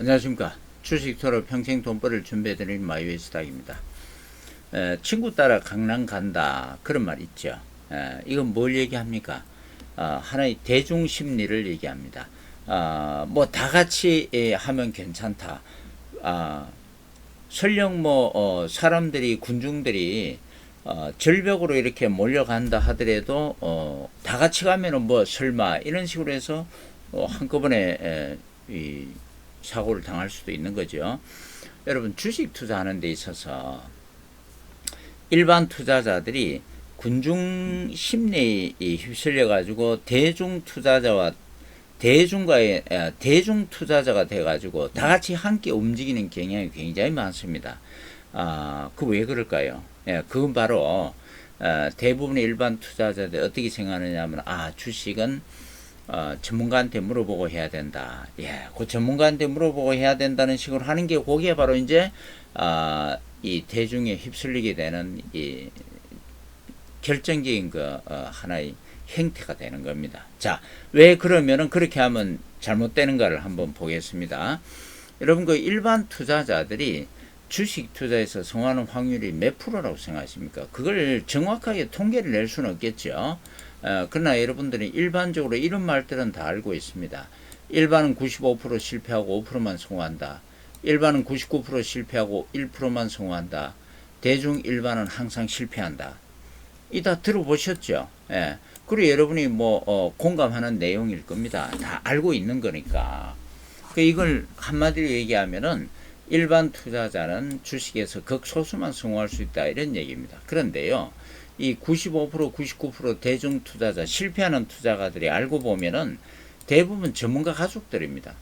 안녕하십니까. 주식 토로 평생 돈벌이를 준비해드리는 마이웨이스닥입니다. 에, 친구 따라 강남 간다. 그런 말 있죠. 에, 이건 뭘 얘기합니까? 아, 하나의 대중 심리를 얘기합니다. 아, 뭐다 같이 예, 하면 괜찮다. 아, 설령 뭐 어, 사람들이 군중들이 어, 절벽으로 이렇게 몰려간다 하더라도 어, 다 같이 가면은 뭐 설마 이런 식으로 해서 어, 한꺼번에 에, 이 사고를 당할 수도 있는 거죠. 여러분 주식 투자하는 데 있어서 일반 투자자들이 군중 심리에 휩쓸려 가지고 대중 투자자와 대중과의 에, 대중 투자자가 돼 가지고 다 같이 함께 움직이는 경향이 굉장히 많습니다. 아, 그 왜 그럴까요? 예, 그건 바로 어, 대부분의 일반 투자자들 어떻게 생각하느냐면 아 주식은 어, 전문가한테 물어보고 해야 된다. 예, 그 전문가한테 물어보고 해야 된다는 식으로 하는 게 그게 바로 이제 아, 이 대중에 휩쓸리게 되는 이 결정적인 그 어, 하나의 행태가 되는 겁니다. 자, 왜 그러면은 그렇게 하면 잘못되는가를 한번 보겠습니다. 여러분 그 일반 투자자들이 주식 투자에서 성공하는 확률이 몇 프로라고 생각하십니까? 그걸 정확하게 통계를 낼 수는 없겠죠. 어, 그러나 여러분들이 일반적으로 이런 말들은 다 알고 있습니다. 일반은 95% 실패하고 5%만 성공한다. 일반은 99% 실패하고 1%만 성공한다. 대중 일반은 항상 실패한다. 이 다 들어보셨죠? 예. 그리고 여러분이 뭐 어, 공감하는 내용일 겁니다. 다 알고 있는 거니까. 그 이걸 한마디로 얘기하면은 일반 투자자는 주식에서 극소수만 성공할 수 있다 이런 얘기입니다. 그런데요. 이 95% 99% 대중 투자자 실패하는 투자가들이 알고 보면은 대부분 전문가 가족들입니다.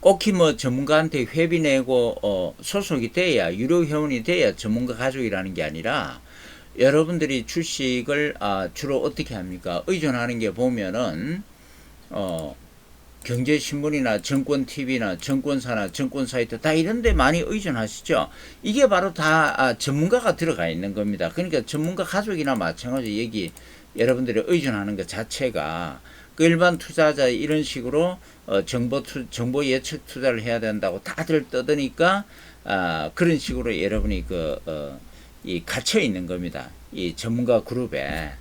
꼭히 뭐 전문가한테 회비 내고 어, 소속이 돼야 유료 회원이 돼야 전문가 가족이라는 게 아니라 여러분들이 주식을 아, 주로 어떻게 합니까? 의존하는 게 보면은 어, 경제신문이나 정권TV나 정권사나 정권사이트 다 이런 데 많이 의존하시죠. 이게 바로 다 아, 전문가가 들어가 있는 겁니다. 그러니까 전문가 가족이나 마찬가지 여기 여러분들이 의존하는 것 자체가 그 일반 투자자 이런 식으로 어, 정보 투, 정보 예측 투자를 해야 된다고 다들 떠드니까 아, 그런 식으로 여러분이 그 어, 이 갇혀 있는 겁니다. 이 전문가 그룹에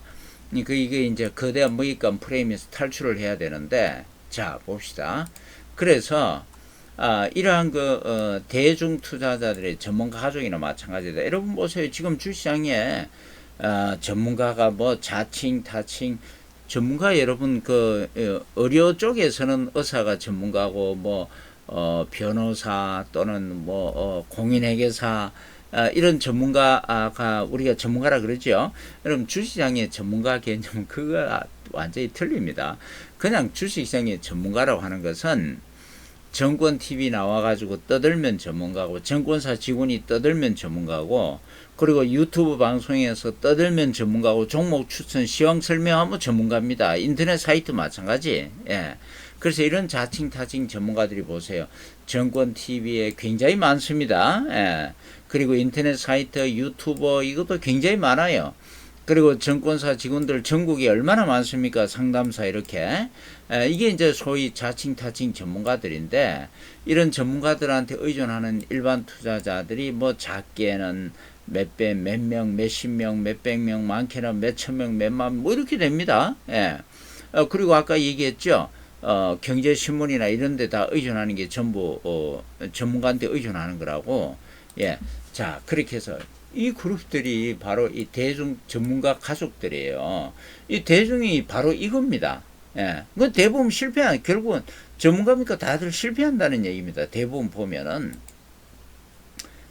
그 이게 이제 거대한 먹잇감 프레임에서 탈출을 해야 되는데 자 봅시다. 그래서 아, 이러한 그 어, 대중 투자자들의 전문가 가족이나 마찬가지다. 여러분 보세요. 지금 주시장에 아, 전문가가 뭐 자칭 타칭 전문가 여러분 그 어, 의료 쪽에서는 의사가 전문가고 뭐 어, 변호사 또는 뭐 어, 공인회계사 아, 이런 전문가가 우리가 전문가라 그러죠. 여러분 주시장의 전문가 개념은 그거 완전히 틀립니다. 그냥 주식시장의 전문가라고 하는 것은 정권 TV 나와가지고 떠들면 전문가고 정권사 직원이 떠들면 전문가고 그리고 유튜브 방송에서 떠들면 전문가고 종목 추천 시황 설명하면 전문가입니다. 인터넷 사이트 마찬가지. 예. 그래서 이런 자칭 타칭 전문가들이 보세요. 정권 TV에 굉장히 많습니다. 예. 그리고 인터넷 사이트, 유튜버 이것도 굉장히 많아요. 그리고 정권사 직원들 전국에 얼마나 많습니까? 상담사 이렇게. 에, 이게 이제 소위 자칭 타칭 전문가들인데 이런 전문가들한테 의존하는 일반 투자자들이 뭐 작게는 몇 배, 몇 명, 몇십 명, 몇백 명, 많게는 몇천 명, 몇만 뭐 이렇게 됩니다. 예. 어, 그리고 아까 얘기했죠. 어, 경제신문이나 이런 데 다 의존하는 게 전부 어, 전문가한테 의존하는 거라고. 예. 자, 그렇게 해서 이 그룹들이 바로 이 대중 전문가 가족들이에요. 이 대중이 바로 이겁니다. 예. 그 대부분 실패한, 결국은 전문가니까 다들 실패한다는 얘기입니다. 대부분 보면은.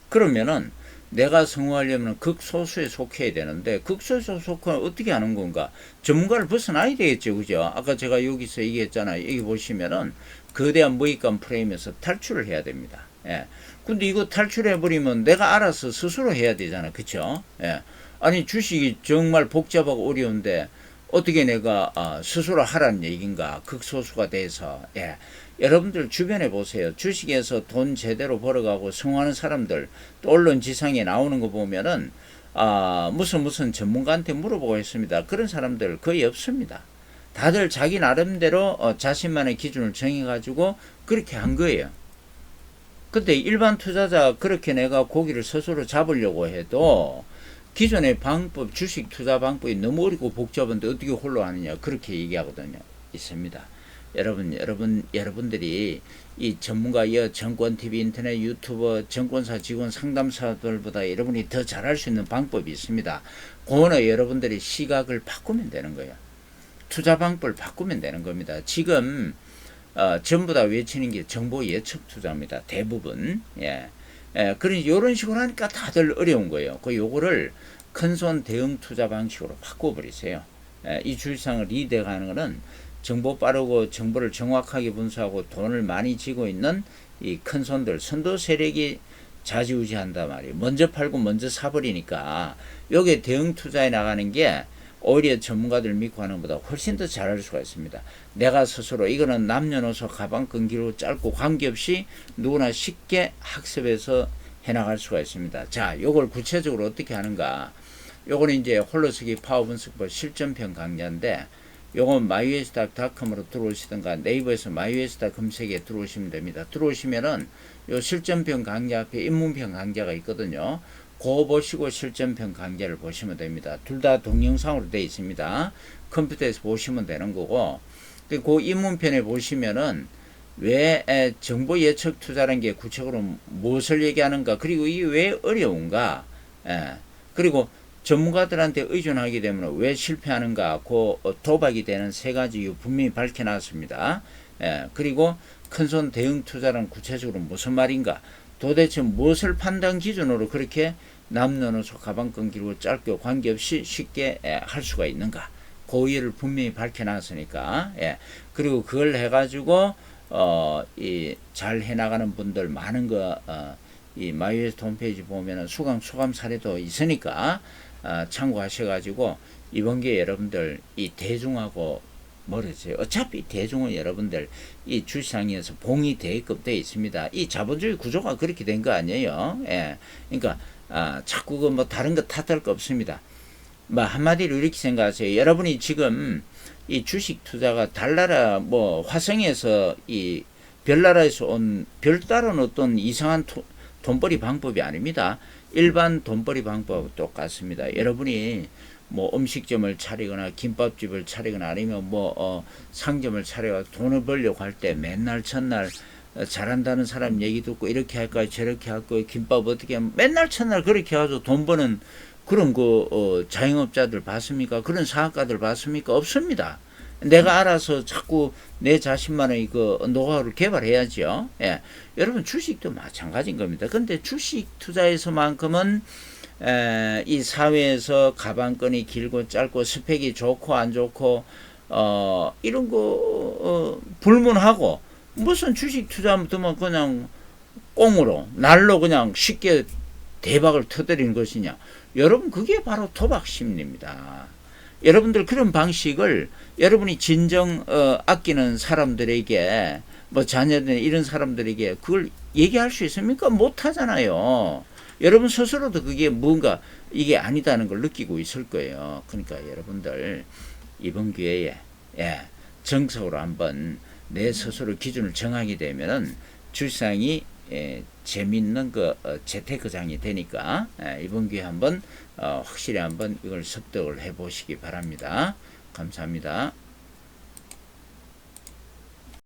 그러면은 내가 성공하려면 극소수에 속해야 되는데 극소수에 속하면 어떻게 하는 건가? 전문가를 벗어나야 되겠죠. 그죠? 아까 제가 여기서 얘기했잖아요. 여기 보시면은 거대한 먹잇감 프레임에서 탈출을 해야 됩니다. 예. 근데 이거 탈출해버리면 내가 알아서 스스로 해야 되잖아. 그쵸? 예. 아니, 주식이 정말 복잡하고 어려운데, 어떻게 내가 어, 스스로 하라는 얘기인가? 극소수가 돼서. 예. 여러분들 주변에 보세요. 주식에서 돈 제대로 벌어가고 성공하는 사람들, 또 언론 지상에 나오는 거 보면은, 아, 무슨 무슨 전문가한테 물어보고 했습니다. 그런 사람들 거의 없습니다. 다들 자기 나름대로 어, 자신만의 기준을 정해가지고 그렇게 한 거예요. 근데 일반 투자자 그렇게 내가 고기를 스스로 잡으려고 해도 기존의 방법, 주식 투자 방법이 너무 어렵고 복잡한데 어떻게 홀로 하느냐 그렇게 얘기하거든요. 있습니다. 여러분, 여러분, 여러분들이 이 전문가, 여 정권 TV, 인터넷 유튜버, 정권사 직원 상담사들보다 여러분이 더 잘할 수 있는 방법이 있습니다. 그거는 여러분들이 시각을 바꾸면 되는 거예요. 투자 방법을 바꾸면 되는 겁니다. 지금 어, 전부 다 외치는 게 정보 예측 투자입니다. 대부분. 예. 예, 그러니 이런 식으로 하니까 다들 어려운 거예요. 그 요거를 큰손 대응 투자 방식으로 바꿔버리세요. 예, 이 주식상을 리드하는 거는 정보 빠르고 정보를 정확하게 분석하고 돈을 많이 쥐고 있는 이 큰 손들, 선도 세력이 좌지우지한단 말이에요. 먼저 팔고 먼저 사버리니까 여기에 대응 투자에 나가는 게 오히려 전문가들 믿고 하는 것보다 훨씬 더 잘할 수가 있습니다. 내가 스스로 이거는 남녀노소 가방 끈기로 짧고 관계없이 누구나 쉽게 학습해서 해나갈 수가 있습니다. 자, 요걸 구체적으로 어떻게 하는가? 요거는 이제 홀로스기 파워분석법 실전편 강좌인데 요건 마이웨스닥닷컴으로 들어오시든가 네이버에서 마이웨스닥 검색에 들어오시면 됩니다. 들어오시면은 요 실전편 강좌 앞에 입문편 강좌가 있거든요. 그거 보시고 실전편 강좌를 보시면 됩니다. 둘 다 동영상으로 되어 있습니다. 컴퓨터에서 보시면 되는 거고 그 입문편에 보시면은 왜 정보 예측 투자라는 게 구체적으로 무엇을 얘기하는가 그리고 이게 왜 어려운가 예. 그리고 전문가들한테 의존하게 되면 왜 실패하는가 그 도박이 되는 세 가지 이유 분명히 밝혀놨습니다. 예. 그리고 큰손 대응 투자는 구체적으로 무슨 말인가 도대체 무엇을 판단 기준으로 그렇게 남녀노소 가방끈 길고 짧게 관계없이 쉽게 예, 할 수가 있는가 고의를 분명히 밝혀놨으니까 예. 그리고 그걸 해가지고 어, 이, 잘 해나가는 분들 많은 거, 어, 이 마이웨스트 홈페이지 보면은 수강, 수감 사례도 있으니까, 어, 참고하셔가지고, 이번 기회에 여러분들 이 대중하고 멀어져요. 어차피 대중은 여러분들 이 주시장에서 봉이 대급 되어 있습니다. 이 자본주의 구조가 그렇게 된 거 아니에요. 예. 그러니까, 아, 자꾸 그 뭐 다른 거 탓할 거 없습니다. 뭐 한마디로 이렇게 생각하세요. 여러분이 지금 이 주식 투자가 달나라 뭐 화성에서 이 별나라에서 온 별다른 어떤 이상한 토, 돈벌이 방법이 아닙니다. 일반 돈벌이 방법하고 똑같습니다. 여러분이 뭐 음식점을 차리거나 김밥집을 차리거나 아니면 뭐 어, 상점을 차려 돈을 벌려고 할 때 맨날 첫날 어, 잘한다는 사람 얘기 듣고 이렇게 할까요 저렇게 할까요 김밥 어떻게 하면 맨날 첫날 그렇게 해가지고 돈 버는 그런 그 어, 자영업자들 봤습니까? 그런 사업가들 봤습니까? 없습니다. 내가 알아서 자꾸 내 자신만의 그 노하우를 개발해야죠. 예. 여러분 주식도 마찬가지인 겁니다. 근데 주식 투자에서만큼은 에, 이 사회에서 가방끈이 길고 짧고 스펙이 좋고 안 좋고 어, 이런 거 어, 불문하고 무슨 주식 투자부터만 그냥 꽁으로 날로 그냥 쉽게 대박을 터뜨리는 것이냐. 여러분 그게 바로 도박 심리입니다. 여러분들 그런 방식을 여러분이 진정 어, 아끼는 사람들에게 뭐 자녀들 이런 사람들에게 그걸 얘기할 수 있습니까? 못 하잖아요. 여러분 스스로도 그게 뭔가 이게 아니다는 걸 느끼고 있을 거예요. 그러니까 여러분들 이번 기회에 예, 정석으로 한번 내 스스로 기준을 정하게 되면은 주상이 예, 재밌는 그 어, 재테크장이 되니까 예, 이번 기회에 한번 어, 확실히 한번 이걸 습득을 해 보시기 바랍니다. 감사합니다.